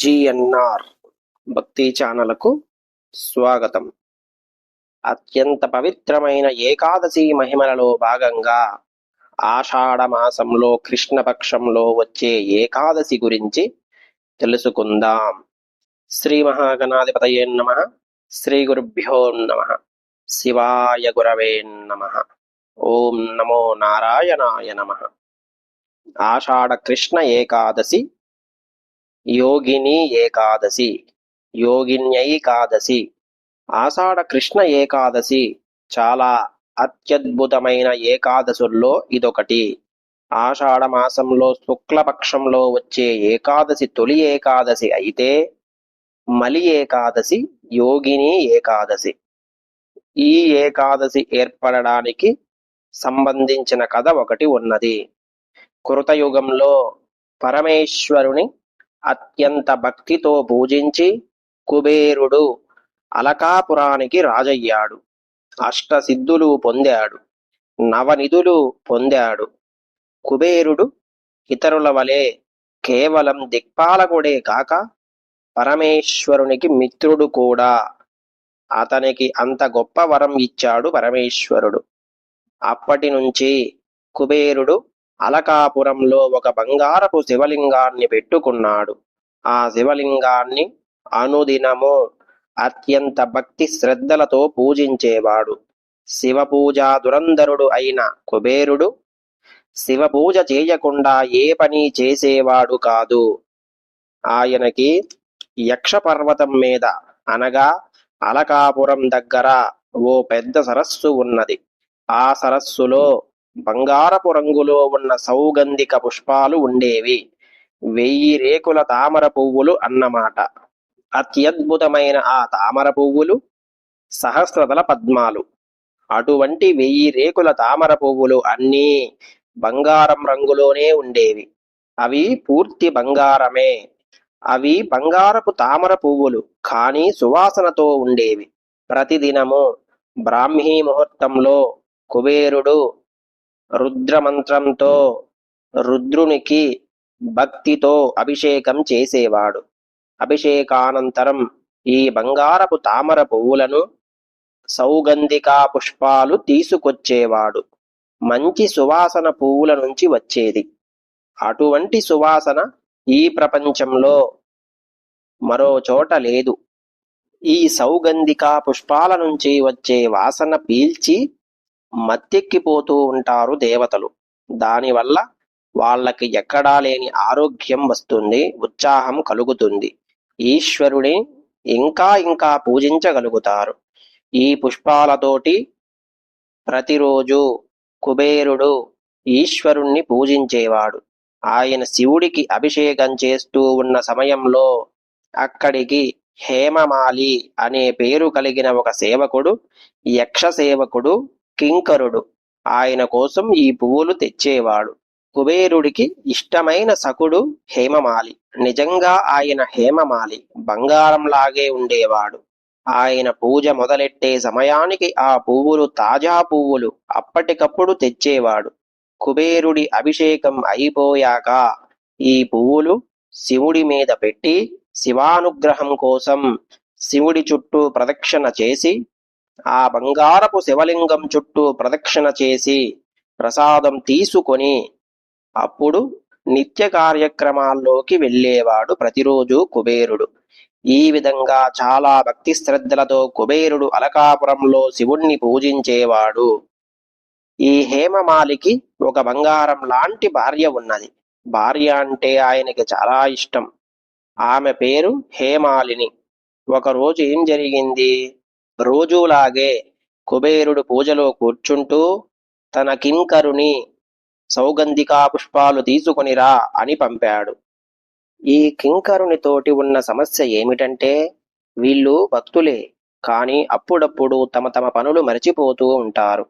GNR భక్తి ఛానలకు స్వాగతం. అత్యంత పవిత్రమైన ఏకాదశి మహిమలలో భాగంగా ఆషాఢ మాసంలో కృష్ణపక్షంలో వచ్చే ఏకాదశి గురించి తెలుసుకుందాం. శ్రీ మహాగణాధిపతయే నమ. శ్రీ గురుభ్యో నమ. శివాయ గురవే నమ. ఓం నమో నారాయణాయ నమ. ఆషాఢ కృష్ణ ఏకాదశి యోగిని ఏకాదశి యోగిన్యైకాదశి ఆషాఢ కృష్ణ ఏకాదశి చాలా అత్యద్భుతమైన ఏకాదశుల్లో ఇదొకటి. ఆషాఢ మాసంలో శుక్లపక్షంలో వచ్చే ఏకాదశి తొలి ఏకాదశి అయితే మలి ఏకాదశి యోగిని ఏకాదశి. ఈ ఏకాదశి ఏర్పడడానికి సంబంధించిన కథ ఒకటి ఉన్నది. కృతయుగంలో పరమేశ్వరుని అత్యంత భక్తితో పూజించి కుబేరుడు అలకాపురానికి రాజయ్యాడు. అష్టసిద్ధులు పొందాడు. నవనిధులు పొందాడు. కుబేరుడు ఇతరుల వలె కేవలం దిక్పాలకుడే కాక పరమేశ్వరునికి మిత్రుడు కూడా. అతనికి అంత గొప్ప వరం ఇచ్చాడు పరమేశ్వరుడు. అప్పటి నుంచి కుబేరుడు అలకాపురంలో ఒక బంగారపు శివలింగాన్ని పెట్టుకున్నాడు. ఆ శివలింగాన్ని అనుదినము అత్యంత భక్తి శ్రద్ధలతో పూజించేవాడు. శివపూజా దురంధరుడు అయిన కుబేరుడు శివ పూజ చేయకుండా ఏ పని చేసేవాడు కాదు. ఆయనకి యక్షపర్వతం మీద అనగా అలకాపురం దగ్గర ఓ పెద్ద సరస్సు ఉన్నది. ఆ సరస్సులో బంగారపు రంగులో ఉన్న సౌగంధిక పుష్పాలు ఉండేవి. వెయ్యి రేకుల తామర పువ్వులు అన్నమాట. అత్యద్భుతమైన ఆ తామర పువ్వులు సహస్రదల పద్మాలు. అటువంటి వెయ్యి రేకుల తామర పువ్వులు అన్నీ బంగారం రంగులోనే ఉండేవి. అవి పూర్తి బంగారమే. అవి బంగారపు తామర పువ్వులు కానీ సువాసనతో ఉండేవి. ప్రతిదినము బ్రాహ్మీ ముహూర్తంలో కుబేరుడు రుద్రమంత్రంతో రుద్రునికి భక్తితో అభిషేకం చేసేవాడు. అభిషేకానంతరం ఈ బంగారపు తామర పువ్వులను సౌగంధికా పుష్పాలు తీసుకొచ్చేవాడు. మంచి సువాసన పువ్వుల నుంచి వచ్చేది. అటువంటి సువాసన ఈ ప్రపంచంలో మరో చోట లేదు. ఈ సౌగంధికా పుష్పాల నుంచి వచ్చే వాసన పీల్చి మత్తెక్కిపోతూ ఉంటారు దేవతలు. దానివల్ల వాళ్ళకి ఎక్కడా లేని ఆరోగ్యం వస్తుంది ఉత్సాహం కలుగుతుంది. ఈశ్వరుని ఇంకా ఇంకా పూజించగలుగుతారు. ఈ పుష్పాలతోటి ప్రతిరోజు కుబేరుడు ఈశ్వరుణ్ణి పూజించేవాడు. ఆయన శివుడికి అభిషేకం చేస్తూ ఉన్న సమయంలో అక్కడికి హేమమాలి అనే పేరు కలిగిన ఒక సేవకుడు యక్ష సేవకుడు కింకరుడు. ఆయన కోసం ఈ పువ్వులు తెచ్చేవాడు. కుబేరుడికి ఇష్టమైన సకుడు హేమమాలి. నిజంగా ఆయన హేమమాలి. బంగారంలాగే ఉండేవాడు. ఆయన పూజ మొదలెట్టే సమయానికి ఆ పువ్వులు తాజా పువ్వులు అప్పటికప్పుడు తెచ్చేవాడు. కుబేరుడి అభిషేకం అయిపోయాక ఈ పువ్వులు శివుడి మీద పెట్టి శివానుగ్రహం కోసం శివుడి చుట్టూ ప్రదక్షిణ చేసి ఆ బంగారపు శివలింగం చుట్టూ ప్రదక్షిణ చేసి ప్రసాదం తీసుకొని అప్పుడు నిత్య కార్యక్రమాల్లోకి వెళ్ళేవాడు ప్రతిరోజు కుబేరుడు. ఈ విధంగా చాలా భక్తి శ్రద్ధలతో కుబేరుడు అలకాపురంలో శివుణ్ణి పూజించేవాడు. ఈ హేమమాలికి ఒక బంగారం లాంటి భార్య ఉన్నది. భార్య అంటే ఆయనకి చాలా ఇష్టం. ఆమె పేరు హేమాలిని. ఒకరోజు ఏం జరిగింది? రోజూలాగే కుబేరుడు పూజలో కూర్చుంటూ తన కింకరుని సౌగంధికా పుష్పాలు తీసుకొనిరా అని పంపాడు. ఈ కింకరునితోటి ఉన్న సమస్య ఏమిటంటే వీళ్ళు భక్తులే కానీ అప్పుడప్పుడు తమ తమ పనులు మరచిపోతూ ఉంటారు.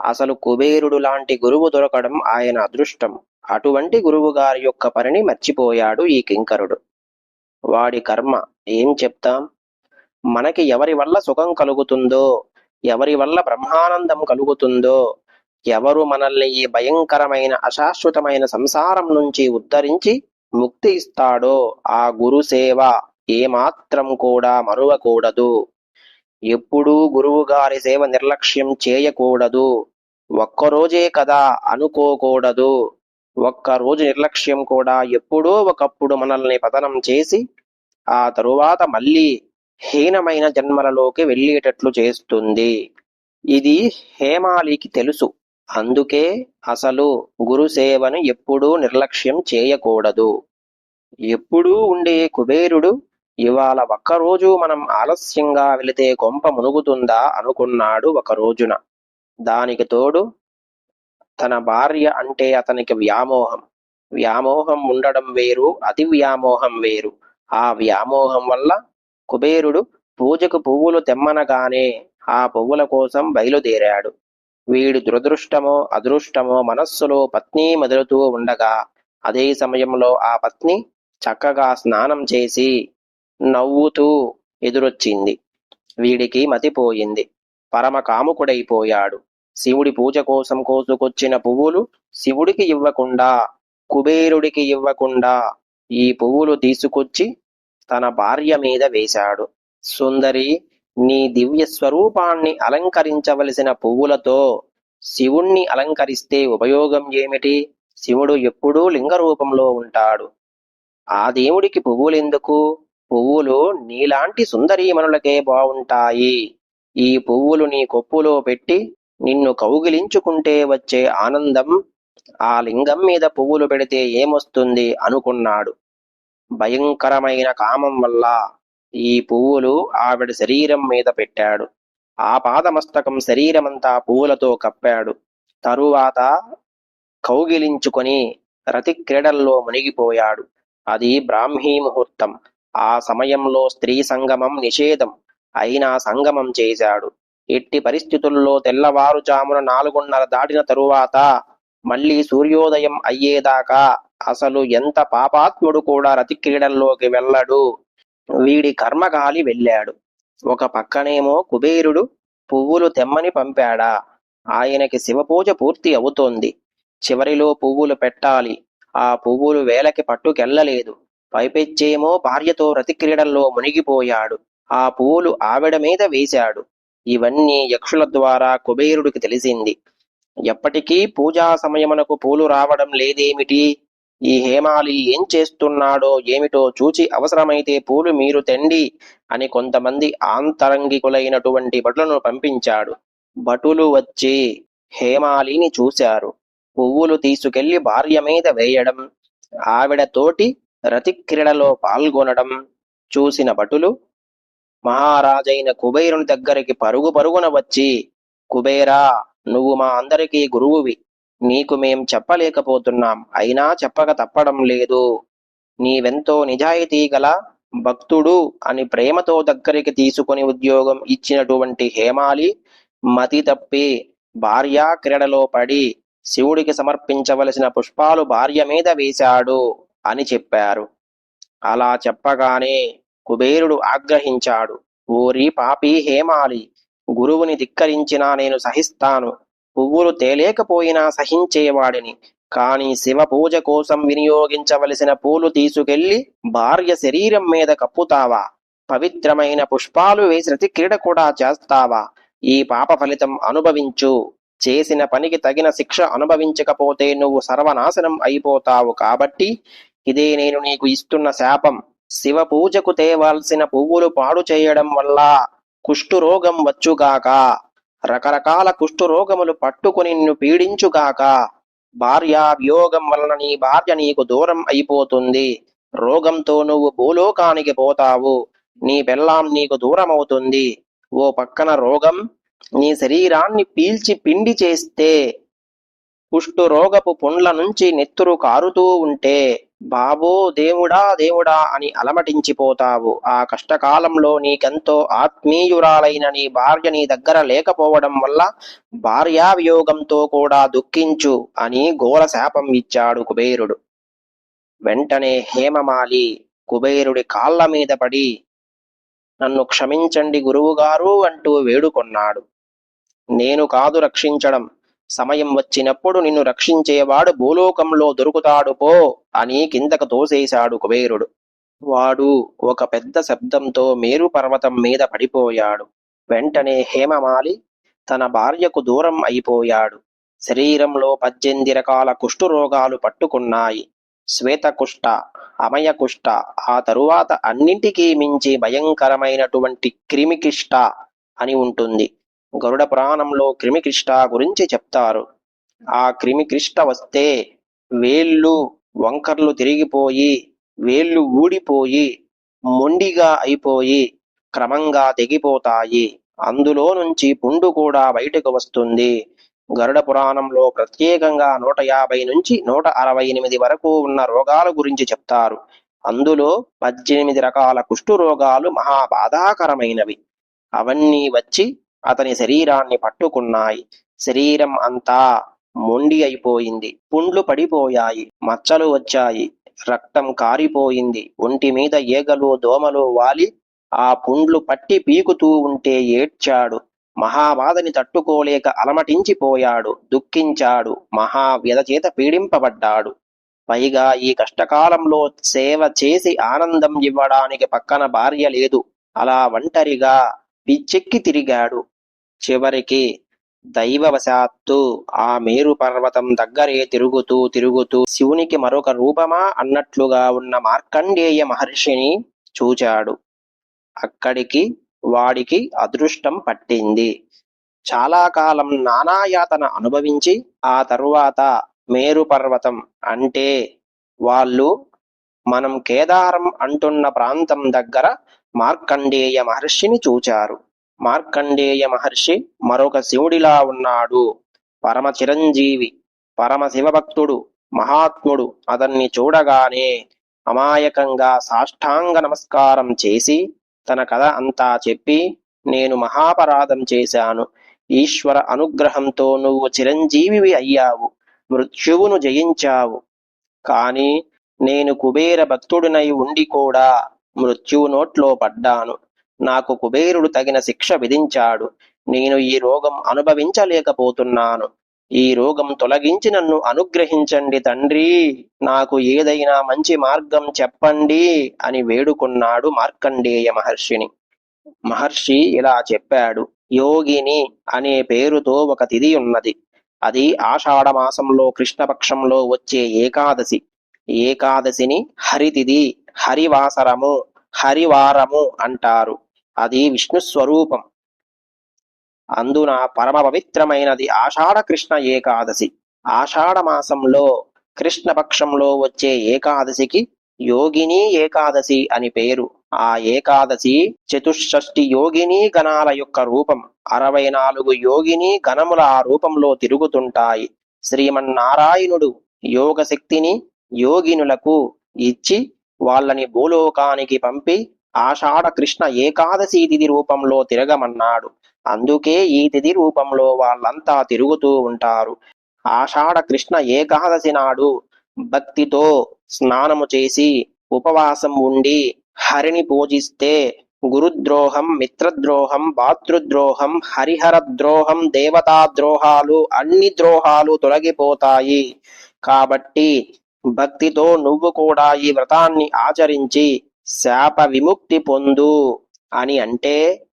అసలు కుబేరుడు లాంటి గురువు దొరకడం ఆయన అదృష్టం. అటువంటి గురువు గారి యొక్క పనిని మర్చిపోయాడు ఈ కింకరుడు. వాడి కర్మ ఏం చెప్తాం? మనకి ఎవరి వల్ల సుఖం కలుగుతుందో ఎవరి వల్ల బ్రహ్మానందం కలుగుతుందో ఎవరు మనల్ని ఈ భయంకరమైన అశాశ్వతమైన సంసారం నుంచి ఉద్ధరించి ముక్తి ఇస్తాడో ఆ గురు సేవ ఏమాత్రం కూడా మరువకూడదు. ఎప్పుడూ గురువు గారి సేవ నిర్లక్ష్యం చేయకూడదు. ఒక్కరోజే కదా అనుకోకూడదు. ఒక్క రోజు నిర్లక్ష్యం కూడా ఎప్పుడో ఒకప్పుడు మనల్ని పతనం చేసి ఆ తరువాత మళ్ళీ హీనమైన జన్మలలోకి వెళ్ళేటట్లు చేస్తుంది. ఇది హేమాలికి తెలుసు. అందుకే అసలు గురుసేవను ఎప్పుడూ నిర్లక్ష్యం చేయకూడదు. ఎప్పుడూ ఉండే కుబేరుడు ఇవాళ ఒక్కరోజు మనం ఆలస్యంగా వెళితే గొంప మునుగుతుందా అనుకున్నాడు ఒక రోజున. దానికి తోడు తన భార్య అంటే అతనికి వ్యామోహం. వ్యామోహం ఉండడం వేరు అతి వ్యామోహం వేరు. ఆ వ్యామోహం వల్ల కుబేరుడు పూజకు పువ్వులు తెమ్మనగానే ఆ పువ్వుల కోసం బయలుదేరాడు. వీడి దురదృష్టమో అదృష్టమో మనస్సులో పత్ని మెదులుతూ ఉండగా అదే సమయంలో ఆ పత్ని చక్కగా స్నానం చేసి నవ్వుతూ ఎదురొచ్చింది. వీడికి మతిపోయింది. పరమ కాముకుడైపోయాడు శివుడి పూజ కోసం కోసుకొచ్చిన పువ్వులు శివుడికి ఇవ్వకుండా కుబేరుడికి ఇవ్వకుండా ఈ పువ్వులు తీసుకొచ్చి తన భార్య మీద వేశాడు. సుందరి నీ దివ్య స్వరూపాన్ని అలంకరించవలసిన పువ్వులతో శివుణ్ణి అలంకరిస్తే ఉపయోగం ఏమిటి? శివుడు ఎప్పుడూ లింగ రూపంలో ఉంటాడు. ఆ దేవుడికి పువ్వులెందుకు? పువ్వులు నీలాంటి సుందరీమణులకే బావుంటాయి. ఈ పువ్వులు నీ కొప్పులో పెట్టి నిన్ను కౌగిలించుకుంటే వచ్చే ఆనందం ఆ లింగం మీద పువ్వులు పెడితే ఏమొస్తుంది అనుకున్నాడు. భయంకరమైన కామం వల్ల ఈ పువ్వులు ఆవిడ శరీరం మీద పెట్టాడు. ఆ పాదమస్తకం శరీరమంతా పువ్వులతో కప్పాడు. తరువాత కౌగిలించుకొని రతి క్రీడల్లో మునిగిపోయాడు. అది బ్రాహ్మీ ముహూర్తం. ఆ సమయంలో స్త్రీ సంగమం నిషేధం. అయినా సంగమం చేశాడు. ఎట్టి పరిస్థితుల్లో తెల్లవారుజామున నాలుగున్నర దాటిన తరువాత మళ్ళీ సూర్యోదయం అయ్యేదాకా అసలు ఎంత పాపాత్ముడు కూడా రతి క్రీడల్లోకి వెళ్ళడు. వీడి కర్మగాలి వెళ్ళాడు. ఒక పక్కనేమో కుబేరుడు పువ్వులు తెమ్మని పంపాడా. ఆయనకి శివపూజ పూర్తి అవుతోంది. చివరిలో పువ్వులు పెట్టాలి. ఆ పువ్వులు వేలకి పట్టుకెళ్ళలేదు. పైపెచ్చేమో భార్యతో రతి క్రీడల్లో మునిగిపోయాడు. ఆ పువ్వులు ఆవిడ మీద వేశాడు. ఇవన్నీ యక్షుల ద్వారా కుబేరుడికి తెలిసింది. ఎప్పటికీ పూజా సమయమునకు పూలు రావడం లేదేమిటి? ఈ హేమాలి ఏం చేస్తున్నాడో ఏమిటో చూచి అవసరమైతే పూలు మీరు తెండి అని కొంతమంది ఆంతరంగికులైనటువంటి భటులను పంపించాడు. భటులు వచ్చి హేమాలిని చూశారు. పువ్వులు తీసుకెళ్ళి భార్య మీద వేయడం ఆవిడ తోటి రతి క్రీడలో పాల్గొనడం చూసిన భటులు మహారాజైన కుబేరుని దగ్గరికి పరుగు పరుగున వచ్చి కుబేరా నువ్వు మా అందరికీ గురువువి. నీకు మేం చెప్పలేకపోతున్నాం. అయినా చెప్పక తప్పడం లేదు. నీవెంతో నిజాయితీ గల భక్తుడు అని ప్రేమతో దగ్గరికి తీసుకొని ఉద్యోగం ఇచ్చినటువంటి హేమాలి మతి తప్పి భార్యా క్రీడలో పడి శివుడికి సమర్పించవలసిన పుష్పాలు భార్య మీద వేశాడు అని చెప్పారు. అలా చెప్పగానే కుబేరుడు ఆగ్రహించాడు. ఓరి పాపి హేమాలి గురువుని ధిక్కరించినా నేను సహిస్తాను. పువ్వులు తేలేకపోయినా సహించేవాడిని. కాని శివ పూజ కోసం వినియోగించవలసిన పూలు తీసుకెళ్ళి భార్య శరీరం మీద కప్పుతావా? పవిత్రమైన పుష్పాలు వేసి క్రీడ కూడా చేస్తావా? ఈ పాప ఫలితం అనుభవించు. చేసిన పనికి తగిన శిక్ష అనుభవించకపోతే నువ్వు సర్వనాశనం అయిపోతావు కాబట్టి ఇదే నేను నీకు ఇస్తున్న శాపం. శివ పూజకు తేవాల్సిన పువ్వులు పాడు చేయడం వల్ల కుష్ఠురోగం వచ్చుగాక. రకరకాల కుష్ఠరోగములు పట్టుకుని నిన్ను పీడించుగాక. భార్యా వియోగం వలన నీ భార్య నీకు దూరం అయిపోతుంది. రోగంతో నువ్వు భూలోకానికి పోతావు. నీ పెళ్ళాం నీకు దూరం అవుతుంది ఓ పక్కన రోగం నీ శరీరాన్ని పీల్చి పిండి చేస్తే కుష్టు రోగపు పుండ్ల నుంచి నెత్తురు కారుతూ ఉంటే బాబో దేవుడా దేవుడా అని అలమటించిపోతావు. ఆ కష్టకాలంలో నీకెంతో ఆత్మీయురాలైన నీ భార్య నీ దగ్గర లేకపోవడం వల్ల భార్యావియోగంతో కూడా దుఃఖించు అని ఘోర శాపం ఇచ్చాడు కుబేరుడు. వెంటనే హేమమాలి కుబేరుడి కాళ్ళ మీద పడి నన్ను క్షమించండి గురువుగారు అంటూ వేడుకొన్నాడు. నేను కాదు రక్షించడం. సమయం వచ్చినప్పుడు నిన్ను రక్షించేవాడు భూలోకంలో దొరుకుతాడు పో అని కిందకు తోసేశాడు కుబేరుడు. వాడు ఒక పెద్ద శబ్దంతో మేరు పర్వతం మీద పడిపోయాడు. వెంటనే హేమమాలి తన భార్యకు దూరం అయిపోయాడు. శరీరంలో పద్దెనిమిది రకాల కుష్ఠురోగాలు పట్టుకున్నాయి. శ్వేతకుష్ట అమయకుష్ట ఆ తరువాత అన్నింటికీ మించి భయంకరమైనటువంటి క్రిమికిష్ట అని ఉంటుంది. గరుడ పురాణంలో క్రిమికృష్ట గురించి చెప్తారు. ఆ క్రిమికృష్ట వస్తే వేళ్ళు వంకర్లు తిరిగిపోయి వేళ్ళు ఊడిపోయి మొండిగా అయిపోయి క్రమంగా తెగిపోతాయి. అందులో నుంచి పుండు కూడా బయటకు వస్తుంది. గరుడ పురాణంలో ప్రత్యేకంగా నూట యాభై నుంచి నూట అరవై ఎనిమిది వరకు ఉన్న రోగాల గురించి చెప్తారు. అందులో పద్దెనిమిది రకాల కుష్టు రోగాలు మహా బాధాకరమైనవి అవన్నీ వచ్చి అతని శరీరాన్ని పట్టుకున్నాయి. శరీరం అంతా మొండి అయిపోయింది. పుండ్లు పడిపోయాయి. మచ్చలు వచ్చాయి. రక్తం కారిపోయింది. ఒంటి మీద ఈగలు దోమలు వాలి ఆ పుండ్లు పట్టి పీకుతూ ఉంటే ఏడ్చాడు. మహాబాధని తట్టుకోలేక అలమటించిపోయాడు. దుఃఖించాడు. మహా పీడింపబడ్డాడు. పైగా ఈ కష్టకాలంలో సేవ చేసి ఆనందం ఇవ్వడానికి పక్కన భార్య లేదు. అలా ఒంటరిగా పిచ్చెక్కి తిరిగాడు. చివరికి దైవవశాత్తు ఆ మేరు పర్వతం దగ్గరే తిరుగుతూ తిరుగుతూ శివునికి మరొక రూపమా అన్నట్లుగా ఉన్న మార్కండేయ మహర్షిని చూచాడు. అక్కడికి వాడికి అదృష్టం పట్టింది. చాలా కాలం నానాయాతన అనుభవించి ఆ తరువాత మేరు పర్వతం అంటే వాళ్ళు మనం కేదారం అంటున్న ప్రాంతం దగ్గర మార్కండేయ మహర్షిని చూచారు. మార్కండేయ మహర్షి మరొక శివుడిలా ఉన్నాడు. పరమ చిరంజీవి పరమ శివభక్తుడు మహాత్ముడు అతన్ని చూడగానే అమాయకంగా సాష్టాంగ నమస్కారం చేసి తన కథ అంతా చెప్పి నేను మహాపరాధం చేశాను. ఈశ్వర అనుగ్రహంతో నువ్వు చిరంజీవివి అయ్యావు. మృత్యువును జయించావు. కానీ నేను కుబేర భక్తుడినై ఉండి కూడా మృత్యువు నోట్లో పడ్డాను. నాకు కుబేరుడు తగిన శిక్ష విధించాడు. నేను ఈ రోగం అనుభవించలేకపోతున్నాను. ఈ రోగం తొలగించి నన్ను అనుగ్రహించండి తండ్రి. నాకు ఏదైనా మంచి మార్గం చెప్పండి అని వేడుకున్నాడు మార్కండేయ మహర్షిని. మహర్షి ఇలా చెప్పాడు యోగిని అనే పేరుతో ఒక తిథి ఉన్నది. అది ఆషాఢ మాసంలో కృష్ణపక్షంలో వచ్చే ఏకాదశి. ఏకాదశిని హరితిథి హరివాసరము. హరివారము అంటారు. అది విష్ణు స్వరూపం. అందున పరమ పవిత్రమైనది ఆషాఢ కృష్ణ ఏకాదశి. ఆషాఢ మాసంలో కృష్ణపక్షంలో వచ్చే ఏకాదశికి యోగిని ఏకాదశి అని పేరు. ఆ ఏకాదశి చతుషష్ఠి యోగిని గణాల యొక్క రూపం. అరవై నాలుగు యోగిని గణముల ఆ రూపంలో తిరుగుతుంటాయి. శ్రీమన్నారాయణుడు యోగ శక్తిని యోగినులకు ఇచ్చి వాళ్ళని భూలోకానికి పంపి ఆషాఢ కృష్ణ ఏకాదశి తిథి రూపంలో తిరగమన్నాడు. అందుకే ఈ తిథి రూపంలో వాళ్ళంతా తిరుగుతూ ఉంటారు. ఆషాఢ కృష్ణ ఏకాదశి నాడు భక్తితో స్నానము చేసి ఉపవాసం ఉండి హరిని పూజిస్తే గురుద్రోహం మిత్రద్రోహం భాతృద్రోహం హరిహర ద్రోహం దేవతా ద్రోహాలు అన్ని ద్రోహాలు తొలగిపోతాయి. కాబట్టి భక్తితో నువ్వు కూడా ఈ వ్రతాన్ని ఆచరించి శాప విముక్తి పొందు అని అంటే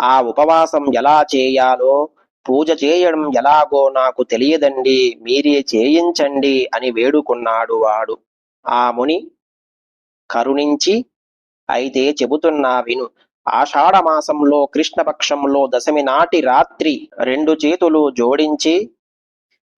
ఆ ఉపవాసం ఎలా చేయాలో పూజ చేయడం ఎలాగో నాకు తెలియదండి. మీరే చేయించండి అని వేడుకున్నాడు వాడు. ఆ ముని కరుణించి అయితే చెబుతున్నా విను. ఆషాఢమాసంలో కృష్ణపక్షంలో దశమి నాటి రాత్రి రెండు చేతులు జోడించి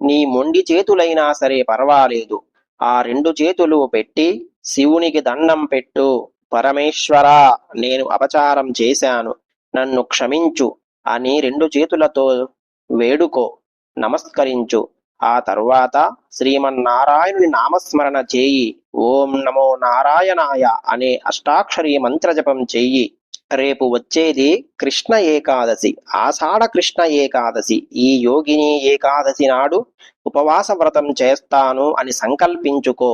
నీ మొండి చేతులైనా సరే పర్వాలేదు. ఆ రెండు చేతులు పెట్టి శివునికి దండం పెట్టు. పరమేశ్వరా నేను అపచారం చేశాను. నన్ను క్షమించు. అని రెండు చేతులతో వేడుకో. నమస్కరించు. ఆ తరువాత శ్రీమన్నారాయణుని నామస్మరణ చేయి. ఓం నమో నారాయణాయ అనే అష్టాక్షరి మంత్రజపం చెయ్యి. రేపు వచ్చేది కృష్ణ ఏకాదశి ఆషాఢ కృష్ణ ఏకాదశి. ఈ యోగిని ఏకాదశి నాడు ఉపవాస వ్రతం చేస్తాను అని సంకల్పించుకో.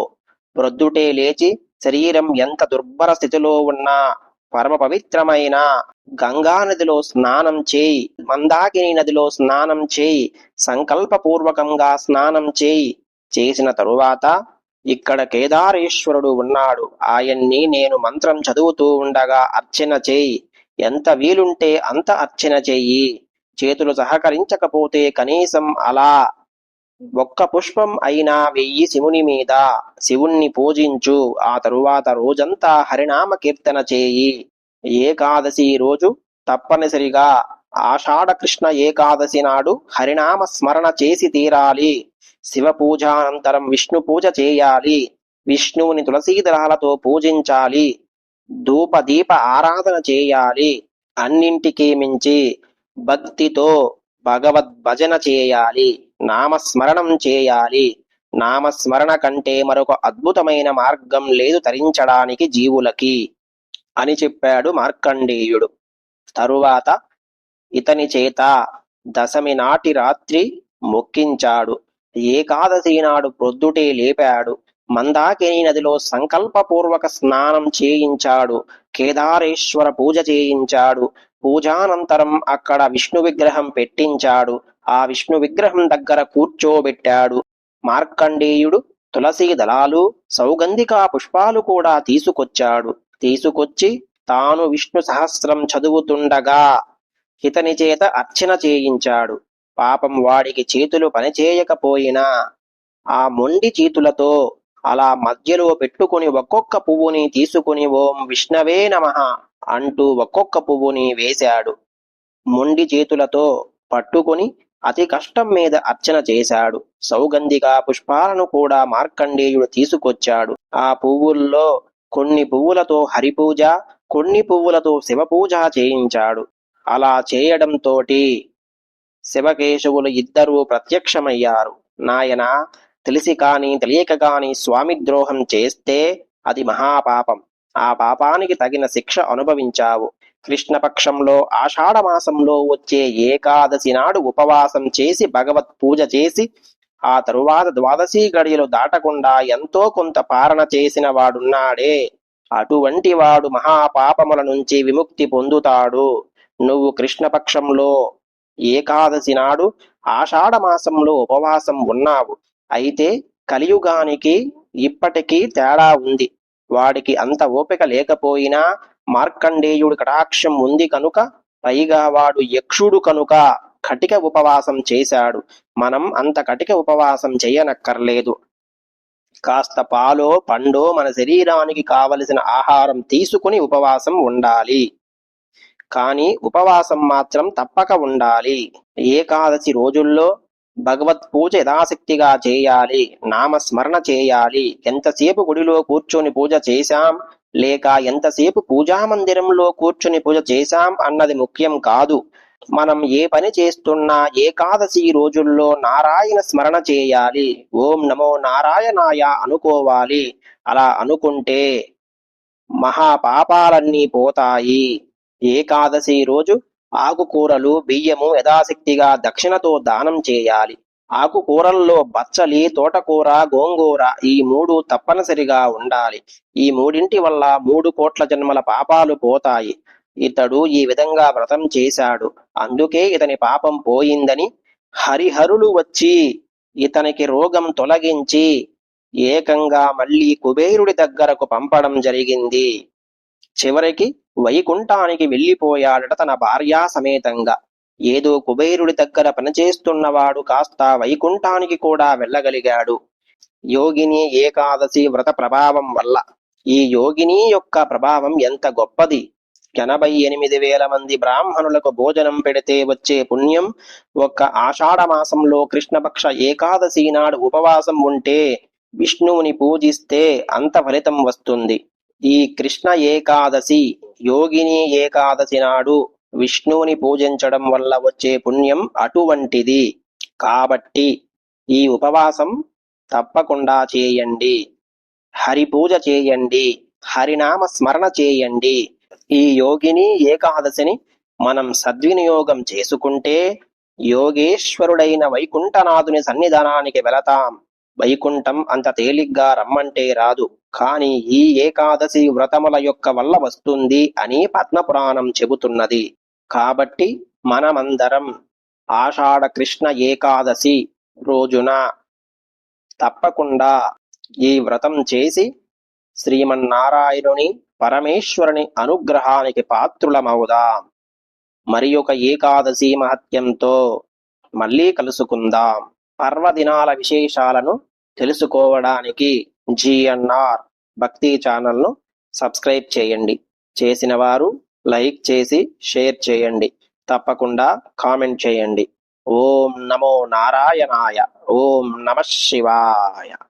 ప్రొద్దుటే లేచి శరీరం ఎంత దుర్భర స్థితిలో ఉన్నా పరమ పవిత్రమైన గంగా నదిలో స్నానం చేయి మందాకిని నదిలో స్నానం చేయి సంకల్పపూర్వకంగా స్నానం చేయి. చేసిన తరువాత ఇక్కడ కేదారేశ్వరుడు ఉన్నాడు. ఆయన్ని నేను మంత్రం చదువుతూ ఉండగా అర్చన చేయి. ఎంత వీలుంటే అంత అర్చన చెయ్యి చేతులు సహకరించకపోతే కనీసం అలా. ఒక్క పుష్పం అయినా వెయ్యి శివుని మీద. శివుణ్ణి పూజించు. ఆ తరువాత రోజంతా హరినామ కీర్తన చేయి. ఏకాదశి రోజు తప్పనిసరిగా ఆషాఢ కృష్ణ ఏకాదశి నాడు హరినామ స్మరణ చేసి తీరాలి. శివ పూజానంతరం విష్ణు పూజ చేయాలి. విష్ణువుని తులసీదళాలతో పూజించాలి. ధూప దీప ఆరాధన చేయాలి. అన్నింటికీ మించి భక్తితో భగవద్ భజన చేయాలి. నామస్మరణం చేయాలి. నామస్మరణ కంటే మరొక అద్భుతమైన మార్గం లేదు తరించడానికి జీవులకి అని చెప్పాడు మార్కండేయుడు. తరువాత ఇతని చేత దశమి నాటి రాత్రి మొక్కించాడు. ఏకాదశి నాడు ప్రొద్దుటే లేపాడు. మందాకిని నదిలో సంకల్పపూర్వక స్నానం చేయించాడు. కేదారేశ్వర పూజ చేయించాడు. పూజానంతరం అక్కడ విష్ణు విగ్రహం పెట్టించాడు. ఆ విష్ణు విగ్రహం దగ్గర కూర్చోబెట్టాడు. మార్కండేయుడు తులసి దళాలు సౌగంధిక పుష్పాలు కూడా తీసుకొచ్చాడు. తీసుకొచ్చి తాను విష్ణు సహస్రం చదువుతుండగా ఇతని చేత అర్చన చేయించాడు. పాపం వాడికి చేతులు పనిచేయకపోయినా ఆ మొండి చేతులతో అలా మధ్యలో పెట్టుకుని ఒక్కొక్క పువ్వుని తీసుకుని ఓం విష్ణవే నమ అంటూ ఒక్కొక్క పువ్వుని వేశాడు. మొండి చేతులతో పట్టుకుని అతి కష్టం మీద అర్చన చేశాడు. సౌగంధిగా పుష్పాలను కూడా మార్కండేయుడు తీసుకొచ్చాడు. ఆ పువ్వుల్లో కొన్ని పువ్వులతో హరిపూజ కొన్ని పువ్వులతో శివపూజ చేయించాడు. అలా చేయడంతోటి శివకేశవులు ఇద్దరూ ప్రత్యక్షమయ్యారు. నాయన తెలిసి కాని తెలియక కాని స్వామి ద్రోహం చేస్తే అది మహాపాపం. ఆ పాపానికి తగిన శిక్ష అనుభవించావు. కృష్ణపక్షంలో ఆషాఢమాసంలో వచ్చే ఏకాదశి నాడు ఉపవాసం చేసి భగవత్ పూజ చేసి ఆ తరువాత ద్వాదశి గడియలు దాటకుండా ఎంతో కొంత పారణ చేసిన వాడున్నాడే. అటువంటి వాడు మహాపాపముల నుంచి విముక్తి పొందుతాడు. నువ్వు కృష్ణపక్షంలో ఏకాదశి నాడు ఆషాఢమాసంలో ఉపవాసం ఉన్నావు. అయితే కలియుగానికి ఇప్పటికీ తేడా ఉంది. వాడికి అంత ఓపిక లేకపోయినా మార్కండేయుడి కటాక్షం ఉంది కనుక పైగా వాడు యక్షుడు కనుక కటిక ఉపవాసం చేశాడు. మనం అంత కటిక ఉపవాసం చేయనక్కర్లేదు. కాస్త పాలో పండో మన శరీరానికి కావలసిన ఆహారం తీసుకుని ఉపవాసం ఉండాలి. కానీ ఉపవాసం మాత్రం తప్పక ఉండాలి. ఏకాదశి రోజుల్లో భగవత్ పూజ యథాశక్తిగా చేయాలి. నామస్మరణ చేయాలి. ఎంతసేపు గుడిలో కూర్చొని పూజ చేశాం? లేక ఎంతసేపు పూజా మందిరంలో కూర్చుని పూజ చేశాం అన్నది ముఖ్యం కాదు. మనం ఏ పని చేస్తున్నా ఏకాదశి రోజుల్లో నారాయణ స్మరణ చేయాలి. ఓం నమో నారాయణాయ అనుకోవాలి. అలా అనుకుంటే మహాపాపాలన్నీ పోతాయి. ఏకాదశి రోజు ఆకుకూరలు బియ్యము యథాశక్తిగా దక్షిణతో దానం చేయాలి. ఆకుకూరల్లో బచ్చలి తోటకూర గోంగూర ఈ మూడు తప్పనిసరిగా ఉండాలి. ఈ మూడింటి వల్ల మూడు కోట్ల జన్మల పాపాలు పోతాయి. ఇతడు ఈ విధంగా వ్రతం చేశాడు. అందుకే ఇతని పాపం పోయిందని హరిహరులు వచ్చి ఇతనికి రోగం తొలగించి ఏకంగా మళ్ళీ కుబేరుడి దగ్గరకు పంపడం జరిగింది. చివరికి వైకుంఠానికి వెళ్ళిపోయాడట తన భార్యా సమేతంగా. ఏదో కుబేరుడి దగ్గర పనిచేస్తున్నవాడు కాస్త వైకుంఠానికి కూడా వెళ్ళగలిగాడు. యోగిని ఏకాదశి వ్రత ప్రభావం వల్ల. ఈ యోగిని యొక్క ప్రభావం ఎంత గొప్పది. ఎనభై ఎనిమిది వేల మంది బ్రాహ్మణులకు భోజనం పెడితే వచ్చే పుణ్యం ఒక్క ఆషాఢ మాసంలో కృష్ణపక్ష ఏకాదశి నాడు ఉపవాసం ఉంటే విష్ణువుని పూజిస్తే అంత ఫలితం వస్తుంది. ఈ కృష్ణ ఏకాదశి యోగిని ఏకాదశి నాడు విష్ణువుని పూజించడం వల్ల వచ్చే పుణ్యం అటువంటిది. కాబట్టి ఈ ఉపవాసం తప్పకుండా చేయండి. హరి పూజ చేయండి. హరినామ స్మరణ చేయండి. ఈ యోగిని ఏకాదశిని మనం సద్వినియోగం చేసుకుంటే యోగేశ్వరుడైన వైకుంఠనాథుని సన్నిధానానికి వెళతాం. వైకుంఠం అంత తేలిగ్గా రమ్మంటే రాదు. కాని ఈ ఏకాదశి వ్రతముల యొక్క వల్ల వస్తుంది అని పద్మపురాణం చెబుతున్నది. కాబట్టి మనమందరం ఆషాఢ కృష్ణ ఏకాదశి రోజున తప్పకుండా ఈ వ్రతం చేసి శ్రీమన్నారాయణుని పరమేశ్వరుని అనుగ్రహానికి పాత్రులమవుదాం. మరి ఒక ఏకాదశి మహత్యంతో మళ్ళీ కలుసుకుందాం. పర్వదినాల విశేషాలను తెలుసుకోవడానికి జిఎన్ఆర్ భక్తి ఛానల్ను సబ్స్క్రైబ్ చేయండి. చేసిన వారు లైక్ చేసి షేర్ చేయండి. తప్పకుండా కామెంట్ చేయండి. ఓం నమో నారాయణాయ. ఓం నమ శివాయ.